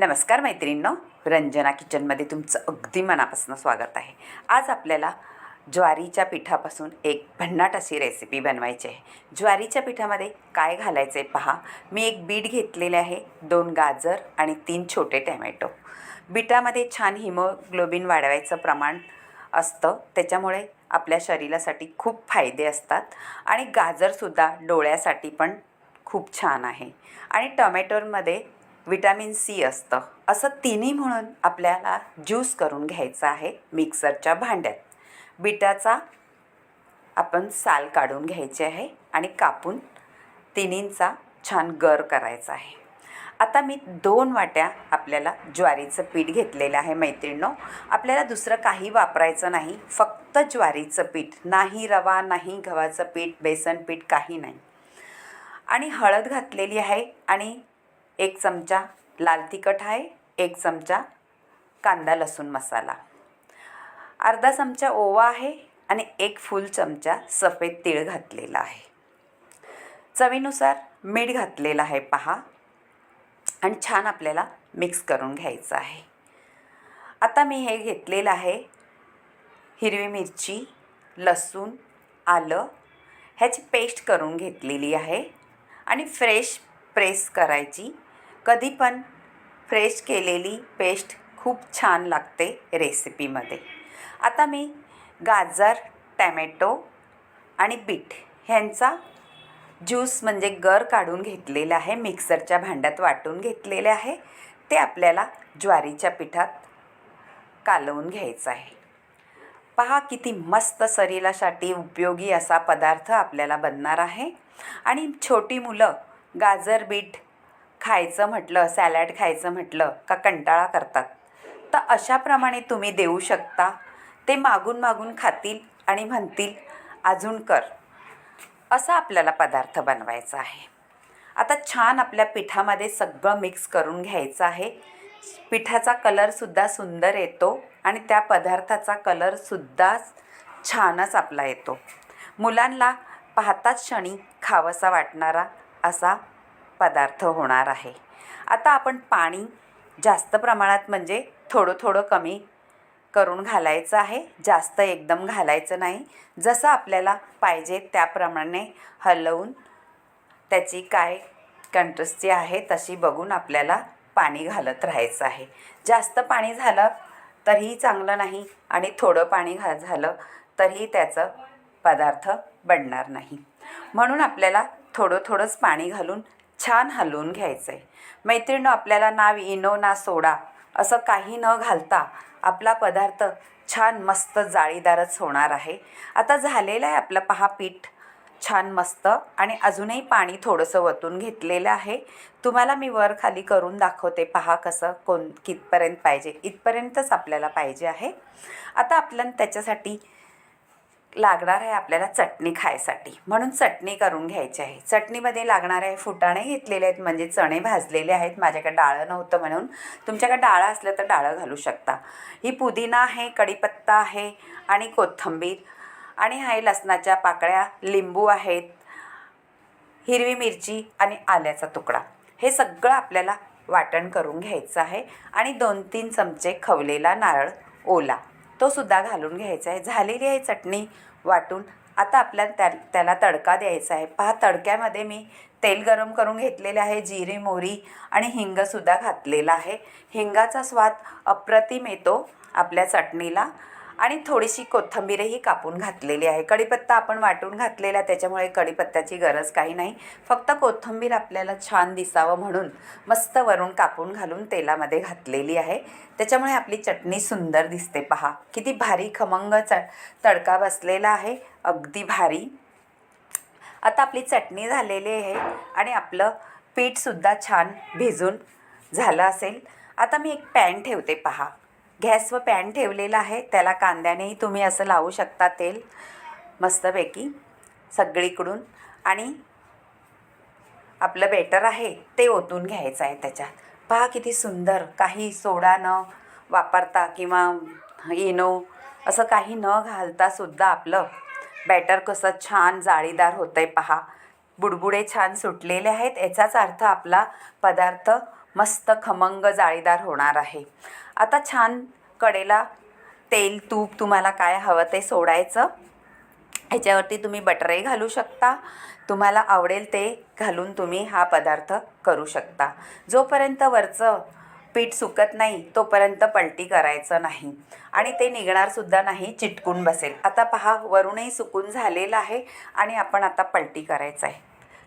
नमस्कार मैत्रिणींनो. रंजना किचनमध्ये तुमचं अगदी मनापासून स्वागत आहे. आज आपल्याला ज्वारीच्या पिठापासून एक भन्नाट अशी रेसिपी बनवायची आहे. ज्वारीच्या पिठामध्ये काय घालायचं आहे पहा. मी एक बीट घेतलेले आहे दोन गाजर आणि तीन छोटे टॅमॅटो. बीटामध्ये छान हिमोग्लोबिन वाढवायचं प्रमाण असतं. त्याच्यामुळे आपल्या शरीरासाठी खूप फायदे असतात. आणि गाजरसुद्धा डोळ्यासाठी पण खूप छान आहे. आणि टोमॅटोमध्ये विटॅमिन सी असतं. असं तिन्ही म्हणून आपल्याला ज्यूस करून घ्यायचा आहे मिक्सरच्या भांड्यात. बिटाचा आपण साल काढून घ्यायचे आहे आणि कापून तिन्हींचा छान गर करायचा आहे. आता मी दोन वाट्या आपल्याला ज्वारीचं पीठ घेतलेलं आहे मैत्रिणींनो. आपल्याला दुसरं काही वापरायचं नाही. फक्त ज्वारीचं पीठ. नाही रवा नाही गव्हाचं पीठ बेसन पीठ काही नाही. आणि हळद घातलेली आहे आणि एक चमचा लाल तिखट आहे एक चमचा कांदा लसूण मसाला. अर्धा चमचा ओवा आहे आणि एक फुल चमचा सफेद तीळ घातलेला आहे. चवीनुसार मीठ घातलेलं आहे पहा. आणि छान आपल्याला मिक्स करून घ्यायचं आहे. आता मी हे घेतलेलं आहे हिरवी मिरची लसूण आलं. ह्याची पेस्ट करून घेतलेली आहे आणि फ्रेश प्रेस करायची. कधी पण फ्रेश केलेली पेस्ट खूप छान लागते रेसिपीमध्ये. आता मी गाजर टॅमॅटो आणि बीट ह्यांचा ज्यूस म्हणजे गर काढून घेतलेला आहे मिक्सरच्या भांड्यात वाटून घेतलेले आहे. ते आपल्याला ज्वारीच्या पिठात कालवून घ्यायचं आहे. पहा किती मस्त शरीरासाठी उपयोगी असा पदार्थ आपल्याला बनणार आहे. आणि छोटी मुलं गाजर बीट खायचं म्हटलं सॅलॅड खायचं म्हटलं का कंटाळा करतात? तर अशाप्रमाणे तुम्ही देऊ शकता. ते मागून मागून खातील आणि म्हणतील अजून कर. असा आपल्याला पदार्थ बनवायचा आहे. आता छान आपल्या पिठामध्ये सगळं मिक्स करून घ्यायचं आहे. पिठाचा कलरसुद्धा सुंदर येतो आणि त्या पदार्थाचा कलरसुद्धा छानच आपला येतो. मुलांना पाहताच क्षणी खावंसा वाटणारा असा पदार्थ होणार आहे. आता आपण पाणी जास्त प्रमाणात म्हणजे थोडं थोडं कमी करून घालायचं आहे. जास्त एकदम घालायचं नाही. जसं आपल्याला पाहिजे त्याप्रमाणे हलवून त्याची काय कंट्रस्टी आहे तशी बघून आपल्याला पाणी घालत राहायचं आहे. जास्त पाणी झालं तरीही चांगलं नाही आणि थोडं पाणी घा झालं तरीही त्याचं पदार्थ बनणार नाही. म्हणून आपल्याला थोडं थोडंच पाणी घालून छान हलवून घ्यायचं आहे मैत्रिणं आपल्याला ना इनो ना सोडा असं काही न घालता आपला पदार्थ छान मस्त जाळीदारच होणार आहे. आता झालेलं आहे आपलं पहा पीठ छान मस्त आणि अजूनही पाणी थोडंसं वतून घेतलेलं आहे. तुम्हाला मी वर खाली करून दाखवते पहा कसं कोण कितपर्यंत पाहिजे. इथपर्यंतच आपल्याला पाहिजे आहे. आता आपल्याला त्याच्यासाठी लागणार आहे आपल्याला चटणी खायसाठी. म्हणून चटणी करून घ्यायची आहे. चटणीमध्ये लागणार आहे फुटाणे घेतलेले आहेत म्हणजे चणे भाजलेले आहेत. माझ्याकडे डाळं नव्हतं म्हणून. तुमच्याकडे डाळं असलं तर डाळं घालू शकता. ही पुदिना आहे कढीपत्ता आहे आणि कोथिंबीर. आणि आहे लसणाच्या पाकळ्या लिंबू आहेत हिरवी मिरची आणि आल्याचा तुकडा. हे सगळं आपल्याला वाटण करून घ्यायचं आहे. आणि दोन तीन चमचे खवलेला नारळ ओला. तो सुद्धा घालून घ्यायचा आहे. झालेली आहे चटणी वाटून. आता आपल्याला त्या त्याला तडका द्यायचा आहे. पहा तडक्यामध्ये मी तेल गरम करून घेतलेले आहे जिरे मोहरी आणि हिंगसुद्धा घातलेला आहे. हिंगाचा स्वाद अप्रतिम येतो आपल्या चटणीला. आणि थोडीशी कोथंबीरही कापून घातलेली आहे. कढीपत्ता आपण वाटून घातलेला त्याच्यामुळे कढीपत्त्याची गरज काही नाही. फक्त कोथिंबीर आपल्याला छान दिसावं म्हणून मस्त वरून कापून घालून तेलामध्ये घातलेली आहे. त्याच्यामुळे आपली चटणी सुंदर दिसते. पहा किती भारी खमंग च तडका बसलेला आहे. अगदी भारी. आता आपली चटणी झालेली आहे आणि आपलं पीठसुद्धा छान भिजून झालं असेल. आता मी एक पॅन ठेवते. पहा गॅसवर पॅन ठेवलेला आहे. त्याला कांद्यानेही तुम्ही असं लावू शकता तेल. मस्तपैकी सगळीकडून. आणि आपलं बेटर आहे ते ओतून घ्यायचं आहे त्याच्यात. पहा किती सुंदर. काही सोडा न वापरता किंवा इनो असं काही न घालतासुद्धा आपलं बॅटर कसं छान जाळीदार होतं आहे पहा. बुडबुडे छान सुटलेले आहेत. याचाच अर्थ आपला पदार्थ मस्त खमंग जाळीदार होणार आहे. आता छान कडेला तेल तूप तुम्हाला काय हवं ते सोडायचं. ह्याच्यावरती तुम्ही बटरही घालू शकता. तुम्हाला आवडेल ते घालून तुम्ही हा पदार्थ करू शकता. जोपर्यंत वरचं पीठ सुकत नाही तोपर्यंत पलटी करायचं नाही. आणि ते निघणारसुद्धा नाही चिटकून बसेल. आता पहा वरूनही सुकून झालेलं आहे आणि आपण आता पलटी करायचं आहे.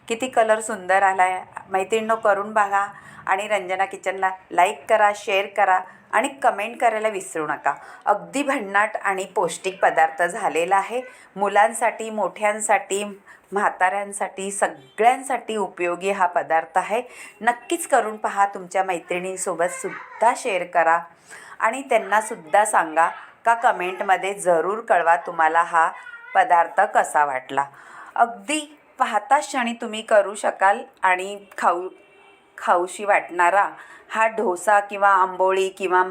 किती कलर सुंदर आला आहे मैत्रिणीनं करून बघा आणि रंजना किचनला लाईक करा शेअर करा. आणि कमेंट करायला विसरू नका. अगदी भन्नाट आणि पौष्टिक पदार्थ झालेला आहे. मुलांसाठी मोठ्यांसाठी म्हाताऱ्यांसाठी सगळ्यांसाठी उपयोगी हा पदार्थ आहे. नक्कीच करून पहा तुमच्या मैत्रिणींसोबत सुद्धा शेअर करा. आणि त्यांनासुद्धा सांगा का कमेंटमध्ये जरूर कळवा तुम्हाला हा पदार्थ कसा वाटला. अगदी पाहता क्षणी तुम्ही करू शकाल आणि खाऊ खाऊशी वाटणारा हा डोसा किंवा आंबोळी किंवा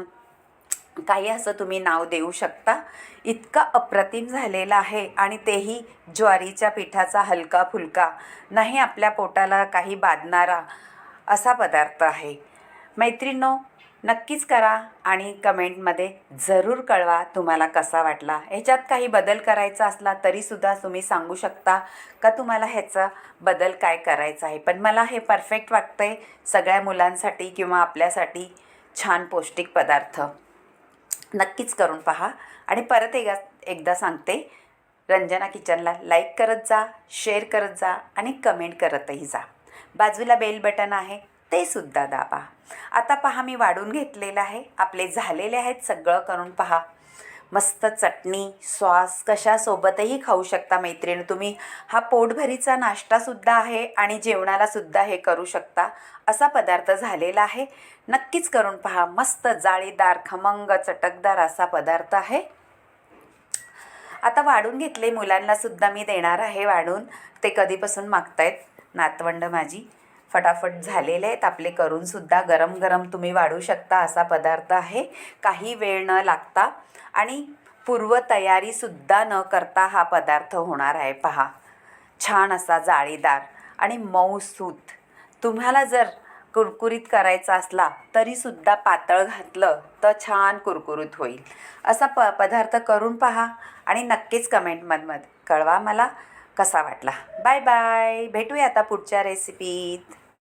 काही असं तुम्ही नाव देऊ शकता. इतका अप्रतिम झालेला आहे आणि तेही ज्वारीच्या पिठाचा हलका फुलका नाही आपल्या पोटाला काही बाधणारा असा पदार्थ आहे. मैत्रिणो नक्कीच करा आणि कमेंटमध्ये जरूर कळवा तुम्हाला कसा वाटला. ह्याच्यात काही बदल करायचा असला तरीसुद्धा तुम्ही सांगू शकता का तुम्हाला ह्याचा बदल काय करायचा आहे. पण मला हे परफेक्ट वाटतं आहे सगळ्या मुलांसाठी किंवा आपल्यासाठी छान पौष्टिक पदार्थ. नक्कीच करून पहा. आणि परत एकदा एकदा सांगते रंजना किचनला लाईक करत जा शेअर करत जा आणि कमेंट करतही जा. बाजूला बेल बटन आहे. ते सुद्धा दाबा. आता पहा मी वाढून घेतलेलं आहे. आपले झालेले आहेत सगळं करून पहा. मस्त चटणी सॉस कशासोबतही खाऊ शकता मैत्रीण तुम्ही. हा पोटभरीचा नाश्तासुद्धा आहे आणि जेवणालासुद्धा हे करू शकता. असा पदार्थ झालेला आहे. नक्कीच करून पहा. मस्त जाळीदार खमंग चटकदार असा पदार्थ आहे. आता वाढून घेतले मुलांनासुद्धा मी देणार आहे वाढून. ते कधीपासून मागतायत? नातवंड माझी. फटाफट झालेले आहेत. आपले करूनसुद्धा गरम गरम तुम्ही वाढू शकता असा पदार्थ आहे. काही वेळ न लागता आणि पूर्वतयारीसुद्धा न करता हा पदार्थ होणार आहे. पहा छान असा जाळीदार आणि मऊसूत. तुम्हाला जर कुरकुरीत करायचा असला तरीसुद्धा पातळ घातलं तर छान कुरकुरीत होईल. असा प पदार्थ करून पहा आणि नक्कीच कमेंटमधमध्ये कळवा मला कसा वाटला. Bye bye. भेटूया आता पुढच्या रेसिपीत